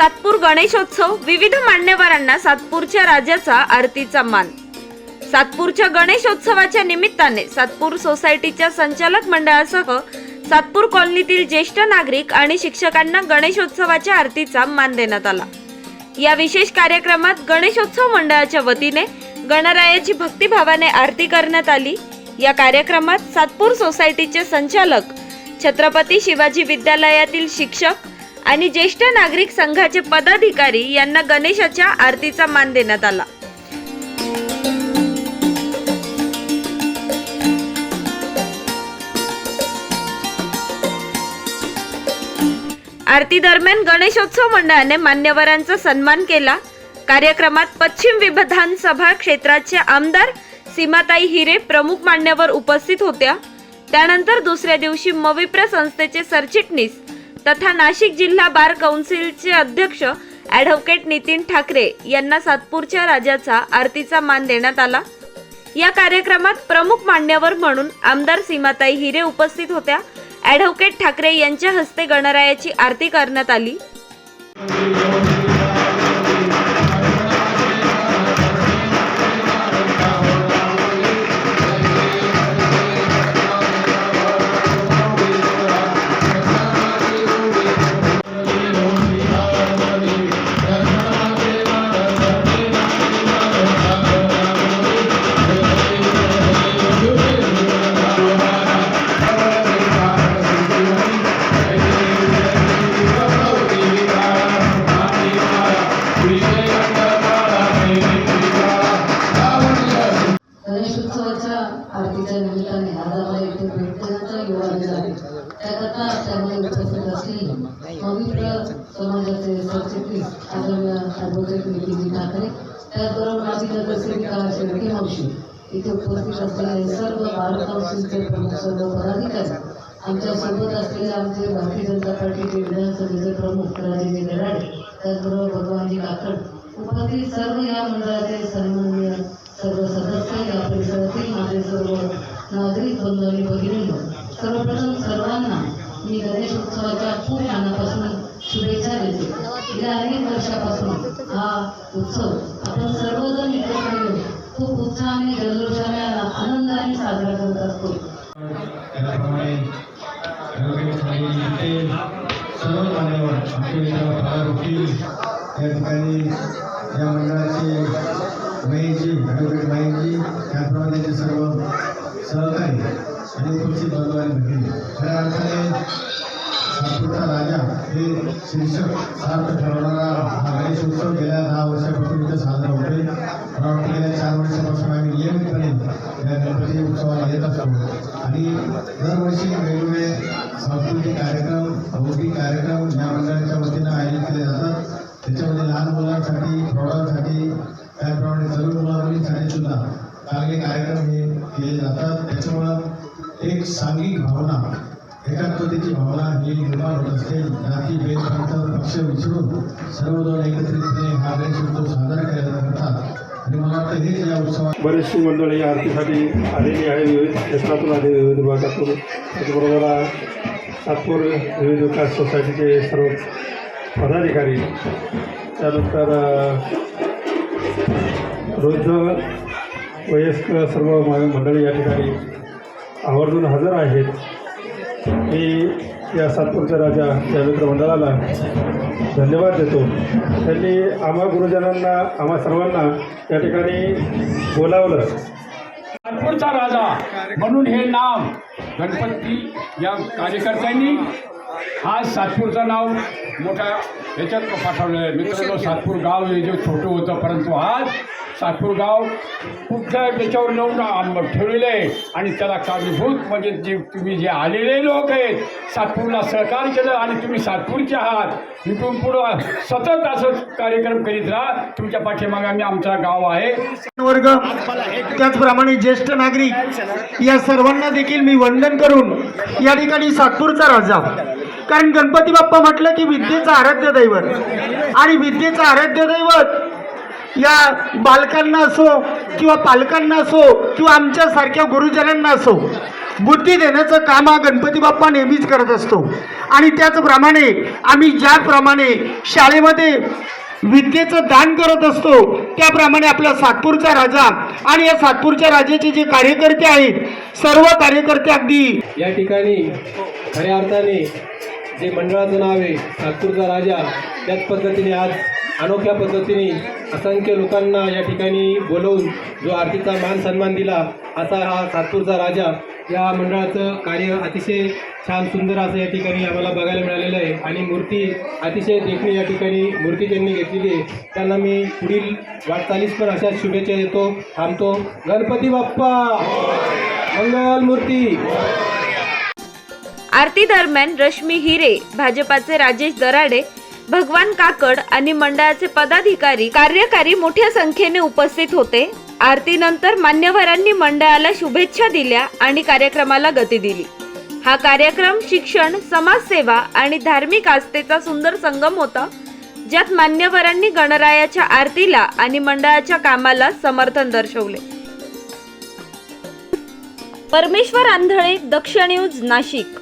सातपूर गणेशोत्सव विविध मान्यवरांना सातपूरच्या राजाचा आरतीचा मान. सातपूरच्या गणेशोत्सवाच्या निमित्ताने सातपूर सोसायटीच्या संचालक मंडळासह सातपूर कॉलनीतील ज्येष्ठ नागरिक आणि शिक्षकांना गणेशोत्सवाच्या आरतीचा मान देण्यात आला. या विशेष कार्यक्रमात गणेशोत्सव मंडळाच्या वतीने गणरायाची भक्तिभावाने आरती करण्यात आली. या कार्यक्रमात सातपूर सोसायटीचे संचालक छत्रपती शिवाजी विद्यालयातील शिक्षक आणि ज्येष्ठ नागरिक संघाचे पदाधिकारी यांना गणेशाच्या आरतीचा मान देण्यात आला. आरती दरम्यान गणेशोत्सव मंडळाने मान्यवरांचा सन्मान केला. कार्यक्रमात पश्चिम विधानसभा क्षेत्राचे आमदार सीमाताई हिरे प्रमुख मान्यवर उपस्थित होत्या. त्यानंतर दुसऱ्या दिवशी मविप्र संस्थेचे सरचिटणीस तथा नाशिक जिल्हा बार कौन्सिलचे अध्यक्ष ॲडव्होकेट नितीन ठाकरे यांना सातपूरच्या राजाचा आरतीचा मान देण्यात आला. या कार्यक्रमात प्रमुख मान्यवर म्हणून आमदार सीमाताई हिरे उपस्थित होत्या. ॲडव्होकेट ठाकरे यांच्या हस्ते गणरायाची आरती करण्यात आली. आदरणीय ॲडव्होकेट नितीनजी ठाकरे त्याचबरोबर माझी नगरसेविका शेळके मावशी. इथे उपस्थित असलेले सर्व भारत काउन्सिलचे प्रमुख सर्व पदाधिकारी असलेले आमचे भारतीय जनता पार्टीचे विधानसभेचे प्रमुख गराडे त्याचबरोबर भगवानजी काकड उपस्थित सर्व या मंडळाचे सन्माननीय सर्व सदस्य या परिसरातील माझे सर्व नागरिक बंधू आणि सर्वप्रथम सर्वांना मी गणेश उत्सवाच्या गेल्या अनेक वर्षापासून हा उत्सव आपण सर्वजण एकत्र येऊन खूप उत्साहाने जल्लोषाने आनंदाने साजरा करत असतो. त्याप्रमाणे ॲडव्होकेट सर्व मान्यवर आमचे पगार त्या ठिकाणी या मंडळाचे महेशजी ॲडव्होकेट महेशजी त्याप्रमाणे त्यांचे सर्व सहकारी आणि उपस्थित बंधू आणि भगिनी खऱ्या अर्थाने हे शीर्षक सार्थ ठरवणारा हा गणेश उत्सव गेल्या दहा वर्षापासून इथं साजरा होतोय. मला वाटतं गेल्या चार वर्षापासून आम्ही नियमितपणे या गणपती उत्सवाला येत असतो. आणि दरवर्षी वेगवेगळे सांस्कृतिक कार्यक्रम भौतिक कार्यक्रम या मंडळाच्या वतीनं आयोजित केले जातात. त्याच्यामध्ये लहान मुलांसाठी प्रौढांसाठी त्याप्रमाणे तरुण मुलांसाठी सुद्धा चांगले कार्यक्रम हे केले जातात. त्याच्यामुळं एक सांघिक भावना एकात्मतेची भावना ही निर्माण होत असते जाती भेदपंथ पक्ष विसरून सर्वजण एकत्रितपणे हा गणेश उत्सव साजरा केला करतात आणि मला वाटतं हेच या उत्सवात बरीचशी मंडळी आरतीसाठी आलेली आहे विविध क्षेत्रातून आले विविध विभागातून त्याचबरोबर आ, नागपूर विविध विकास सोसायटीचे सर्व पदाधिकारी. त्यानंतर वृद्ध वयस्क सर्व मंडळी या ठिकाणी आवर्जून हजर आहेत. मी या सातपूरच्या राजा या मित्रमंडळाला धन्यवाद देतो. त्यांनी आम्हा गुरुजनांना आम्हा सर्वांना या ठिकाणी बोलावलं. नागपूरचा राजा म्हणून हे नाव गणपती या कार्यकर्त्यांनी आज सातपूरचं नाव मोठ्या ह्याच्यात पाठवलं आहे. मित्रांनो सातपूर गाव हे जे छोटं होतं परंतु आज सातपूर गाव कुठल्या त्याच्यावर नेऊन ठेवलेलं आहे आणि त्याला कारणीभूत म्हणजे जे तुम्ही जे आलेले लोक आहेत सातपूरला सहकार केलं आणि तुम्ही सातपूरचे आहात. इथून पुढं सतत असं कार्यक्रम करीत राहा. तुमच्या पाठीमागे आम्ही आमचा गाव आहे. वर्ग त्याचप्रमाणे ज्येष्ठ नागरिक या सर्वांना देखील मी वंदन करून या ठिकाणी सातपूरचा राजा. कारण गणपती बाप्पा म्हटलं की विद्येचं आराध्य दैवत. आणि विद्येचं आराध्य दैवत या बालकांना असो किंवा पालकांना असो किंवा आमच्यासारख्या गुरुजनांना असो बुद्धी देण्याचं काम हा गणपती बाप्पा नेहमीच करत असतो. आणि त्याचप्रमाणे आम्ही ज्याप्रमाणे शाळेमध्ये विद्येचं दान करत असतो त्याप्रमाणे आपला सातपूरचा राजा आणि या सातपूरच्या राजाचे जे कार्यकर्ते आहेत सर्व कार्यकर्ते अगदी या ठिकाणी खऱ्या अर्थाने जे मंडळाचं नाव आहे सातपूरचा राजा त्याच पद्धतीने आज अनोख्या पद्धतीने असंख्य लोकांना या ठिकाणी बोलवून जो आरतीचा मान सन्मान दिला असा हा सातपूरचा राजा या मंडळाचं कार्य अतिशय छान सुंदर असं या ठिकाणी आम्हाला बघायला मिळालेलं आहे. आणि मूर्ती अतिशय देखणी या ठिकाणी मूर्ती त्यांनी घेतलेली आहे त्यांना मी पुढील वाटचालीस पण अशाच शुभेच्छा देतो थांबतो. गणपती बाप्पा! मंगल मूर्ती! आरती दरम्यान रश्मी हिरे भाजपाचे राजेश दराडे भगवान काकड आणि मंडळाचे पदाधिकारी कार्यकारी मोठ्या संख्येने उपस्थित होते. आरतीनंतर मान्यवरांनी मंडळाला शुभेच्छा दिल्या आणि कार्यक्रमाला गती दिली. हा कार्यक्रम शिक्षण समाजसेवा आणि धार्मिक आस्थेचा सुंदर संगम होता ज्यात मान्यवरांनी गणरायाच्या आरतीला आणि मंडळाच्या कामाला समर्थन दर्शवले. परमेश्वर आंधळे दक्ष न्यूज नाशिक.